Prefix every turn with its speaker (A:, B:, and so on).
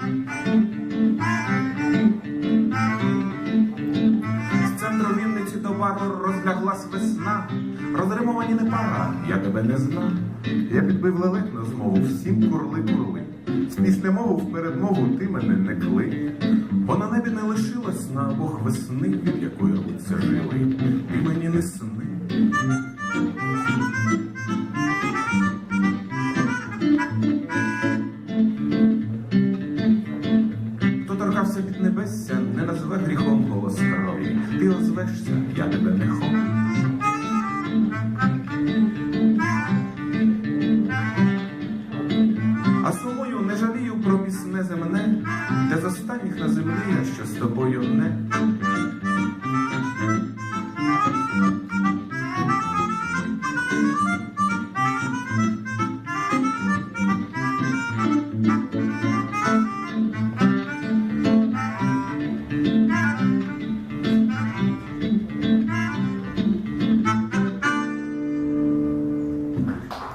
A: З центру Вінниці до бару розляглась весна. Розримовані не пара, я тебе не знав. Я підбив лелетну змову, всім курли курли. З післямову в передмову ти мене не кли. Бо на небі не лишилось на обох весни, від якої Від небесся, не назве гріхом голос крові. Ти озвешся, я тебе не хочу. А сумою не жалію про пісне земне, де з останніх на землі я що з тобою не. Thank you.